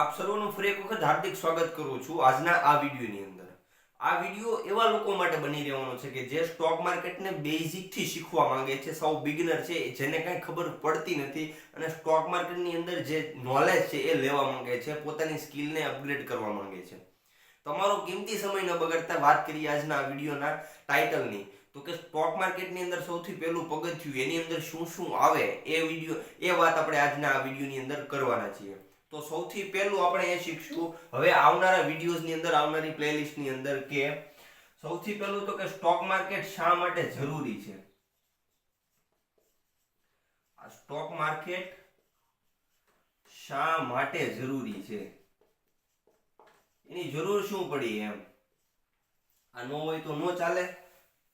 આપ સર્વનું ફરી એક વખત હાર્દિક સ્વાગત કરું છું આજના આ વિડીયોની અંદર. આ વીડિયો એવા લોકો માટે બની રહેવાનો છે કે જે સ્ટોક માર્કેટને બેઝિકથી શીખવા માંગે છે, સૌ બિગનર છે, જેને કાંઈ ખબર પડતી નથી અને સ્ટોક માર્કેટની અંદર જે નોલેજ છે એ લેવા માંગે છે, પોતાની સ્કિલને અપગ્રેડ કરવા માંગે છે. તમારો કિંમતી સમય ન બગડતા વાત કરીએ આજના વિડીયોના ટાઇટલની તો કે સ્ટોક માર્કેટની અંદર સૌથી પહેલું પગથિયું એની અંદર શું શું આવે એ વીડિયો, એ વાત આપણે આજના આ વિડીયોની અંદર કરવાના છીએ. તો સૌથી પહેલું આપણે એ શીખશું. હવે આવનારા વિડીયોઝની અંદર, આવનારી પ્લેલિસ્ટની અંદર કે સૌથી પહેલું તો કે સ્ટોક માર્કેટ શા માટે જરૂરી છે? આ સ્ટોક માર્કેટ શા માટે જરૂરી છે? એની જરૂર શું પડી એમ? આ ન હોય તો ન ચાલે.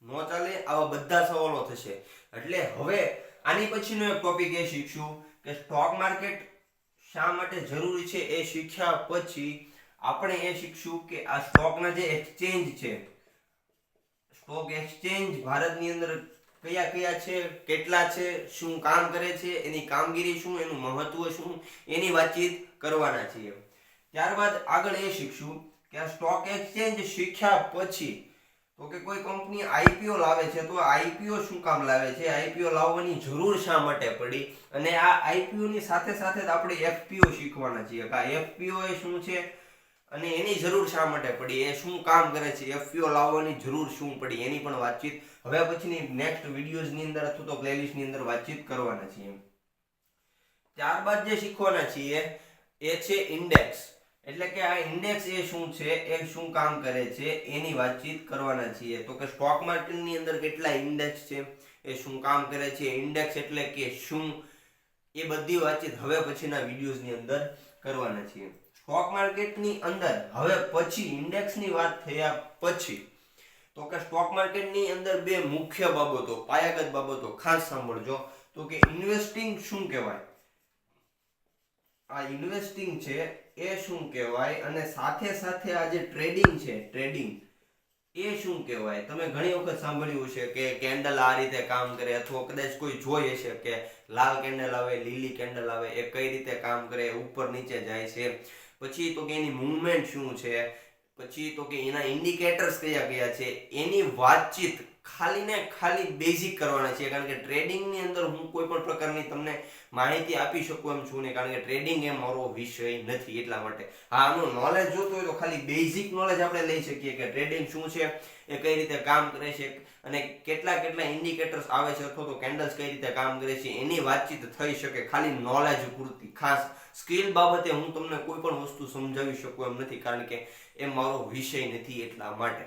ન ચાલે, આવા બધા સવાલો થશે. એટલે હવે આની પછીનો એક ટોપિક એ શીખશું કે સ્ટોક માર્કેટ શા માટે જરૂરી છે એ શીખ્યા પછી આપણે એ શીખશું કે આ સ્ટોકના જે એક્સચેન્જ છે, સ્ટોક એક્સચેન્જ ભારતની અંદર કયા કયા છે, કેટલા છે, શું કામ કરે છે, એની કામગીરી શું, એનું મહત્વ શું, એની વાતચીત કરવાના છીએ. ત્યારબાદ આગળ એ શીખશું કે આ સ્ટોક એક્સચેન્જ શીખ્યા પછી તો કે કોઈ કંપની આઈપીઓ લાવે છે, તો આઈપીઓ શું કામ લાવે છે? આઈપીઓ લાવવાની જરૂર શા માટે પડી? અને આ આઈપીઓની સાથે સાથે જ આપણે એફપીઓ શીખવાના છીએ. કે એફપીઓ એ શું છે? અને એની જરૂર શા માટે પડી? એ શું કામ કરે છે? એફપીઓ લાવવાની જરૂર શું પડી? એની પણ વાતચીત હવે પછીની નેક્સ્ટ વિડીયોઝની અંદર અથવા તો પ્લેલિસ્ટની અંદર વાતચીત કરવાના છીએ. ત્યારબાદ જે શીખવાના છીએ એ છે ઇન્ડેક્સ એટલે કે આ ઇન્ડેક્સ એ શું છે, એ શું કામ કરે છે, એની વાતચીત કરવાના છીએ. તો કે સ્ટોક માર્કેટની અંદર કેટલા ઇન્ડેક્સ છે, એ શું કામ કરે છે ઇન્ડેક્સ એટલે કે શું, એ બધી વાતચીત હવે પછીના વિડીયોઝની અંદર કરવાના છીએ. સ્ટોક માર્કેટની અંદર હવે પછી ઇન્ડેક્સની વાત થયા પછી, તો કે સ્ટોક માર્કેટની અંદર બે મુખ્ય બાબતો, પાયાગત બાબતો ખાસ સાંભળજો. તો કે ઇન્વેસ્ટિંગ શું કહેવાય? આ ઇન્વેસ્ટિંગ છે એ શું કહેવાય? અને સાથે સાથે આ જે ટ્રેડિંગ છે ટ્રેડિંગ એ શું કહેવાય? તમે ઘણી વખત સાંભળ્યું છે કે કેન્ડલ આ રીતે કામ કરે અથવા કદાચ કોઈ જોઈ હશે કે લાલ કેન્ડલ આવે, લીલી કેન્ડલ આવે, એ કઈ રીતે કામ કરે, ઉપર નીચે જાય છે. પછી તો કે એની મૂવમેન્ટ શું છે? પછી તો કે એના ઇન્ડિકેટર્સ કયા કયા છે? એની વાતચીત ખાલી ને ખાલી બેઝિક કરવાના છે કારણ કે ટ્રેડિંગની અંદર હું કોઈ પણ પ્રકારની તમને માહિતી આપી શકું એમ છું ને કારણ કે ટ્રેડિંગ એ મારો વિષય નથી એટલા માટે. હા, આનું નોલેજ જોતું હોય તો ખાલી બેઝિક નોલેજ આપણે લઈ શકીએ કે ટ્રેડિંગ શું છે, એ કઈ રીતે કામ કરે છે અને કેટલા કેટલા ઇન્ડિકેટર્સ આવે છે અથવા તો કેન્ડલ્સ કઈ રીતે કામ કરે છે એની વાતચીત થઈ શકે ખાલી નોલેજ પૂરતી. ખાસ સ્કિલ બાબતે હું તમને કોઈ પણ વસ્તુ સમજાવી શકું એમ નથી. કારણ કે એ મારો વિષય નથી એટલા માટે.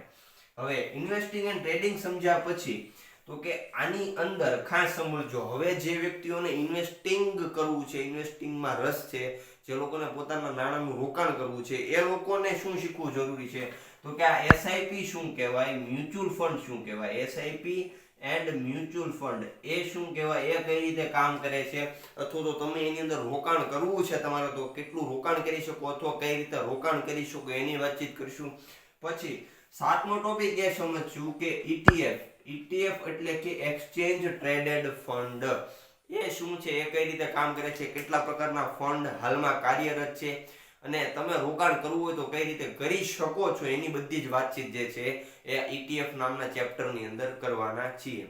હવે ઇન્વેસ્ટિંગ એન્ડ ટ્રેડિંગ સમજ્યા પછી તો કે આની અંદર ખાસ સમજો હવે જે વ્યક્તિઓને ઇન્વેસ્ટિંગ કરવું છે ઇન્વેસ્ટિંગમાં રસ છે, જે લોકોને પોતાના નાણાંનું રોકાણ કરવું છે, એ લોકોને શું શીખવું જરૂરી છે? તો કે આ એસઆઈપી શું કહેવાય? મ્યુચ્યુઅલ ફંડ શું કહેવાય? એસઆઈપી એન્ડ મ્યુચ્યુઅલ ફંડ એ શું કહેવાય? એ કઈ રીતે કામ કરે છે? અથવા તો તમે એની અંદર રોકાણ કરવું છે તમારે તો કેટલું રોકાણ કરી શકો? અથવા કઈ રીતે રોકાણ કરી શકો? એની વાતચીત કરીશું. પછી સાતમો ટોપિક એ સમજશું કે ETF ETF એટલે કે એક્સચેન્જ ટ્રેડેડ ફંડ એ શું છે? એ કઈ રીતે કામ કરે છે? કેટલા પ્રકારના ફંડ હાલમાં કાર્યરત છે? અને તમે રોકાણ કરવું હોય તો કઈ રીતે કરી શકો છો? એની બધી જ વાતચીત જે છે એ ETF નામના ચેપ્ટરની અંદર કરવાના છીએ.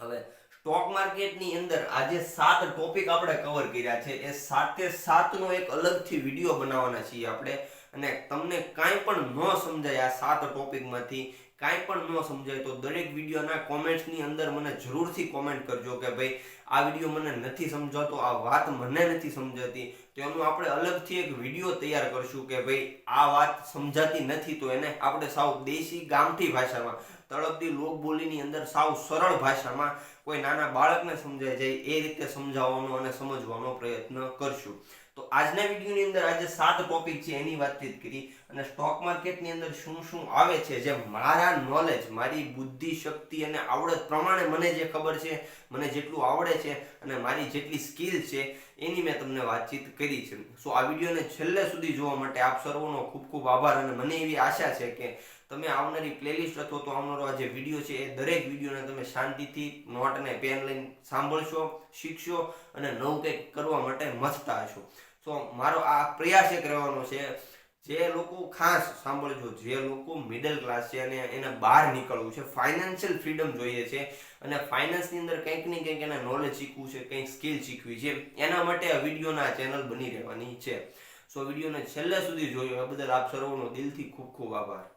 હવે સ્ટોક માર્કેટની અંદર આજે સાત ટોપિક આપણે કવર કર્યા છે. એ સાતે સાતનો એક અલગથી વીડિયો બનાવવાના છીએ આપણે. અને તમને કાંઈ પણ ન સમજાય આ સાત ટોપિકમાંથી કાંઈ પણ ન સમજાય તો દરેક વિડીયોના કોમેન્ટ્સની અંદર મને જરૂરથી કોમેન્ટ કરજો કે ભાઈ આ વીડિયો મને નથી સમજાતો, આ વાત મને નથી સમજાતી. તો એનું આપણે અલગથી એક વીડિયો તૈયાર કરશું કે ભાઈ આ વાત સમજાતી નથી તો એને આપણે સાવ દેશી ગામઠી ભાષામાં, તળપદી લોકબોલીની અંદર સાવ સરળ ભાષામાં કોઈ નાના બાળકને સમજાય જાય એ રીતે સમજાવવાનો અને સમજવાનો પ્રયત્ન કરશું. તો આજના વિડીયોની અંદર આજે સાત ટોપિક છે એની વાતચીત કરી અને સ્ટોક માર્કેટની અંદર શું શું આવે છે જે મારા નોલેજ મારી બુદ્ધિ શક્તિ અને આવડત પ્રમાણે મને જે ખબર છે, મને જેટલું આવડે છે અને મારી જેટલી સ્કિલ છે એની મેં તમને વાતચીત કરી છે. સો આ વિડીયોને છેલ્લે સુધી જોવા માટે આપ સર્વનો ખૂબ ખૂબ આભાર અને મને એવી આશા છે કે તમે આવનારી પ્લેલિસ્ટ અથવા તો આવનારો આ જે વીડિયો છે એ દરેક વિડીયોને તમે શાંતિથી, નોટ અને પેન લઈને સાંભળશો, શીખશો અને નવું કંઈક કરવા માટે મથતા હશો. સો મારો આ પ્રયાસ એક રહેવાનો છે જે લોકો ખાસ સાંભળજો, જે લોકો મિડલ ક્લાસ છે અને એને બહાર નીકળવું છે ફાઇનાન્શિયલ ફ્રીડમ જોઈએ છે અને ફાઇનાન્સની અંદર કંઈક ને કંઈક એને નોલેજ શીખવું છે, કંઈક સ્કિલ શીખવી છે. એના માટે આ વિડીયોના ચેનલ બની રહેવાની છે. સો વિડીયોને છેલ્લે સુધી જોયો, એ બદલ આપ સર્વનો દિલથી ખૂબ ખૂબ આભાર.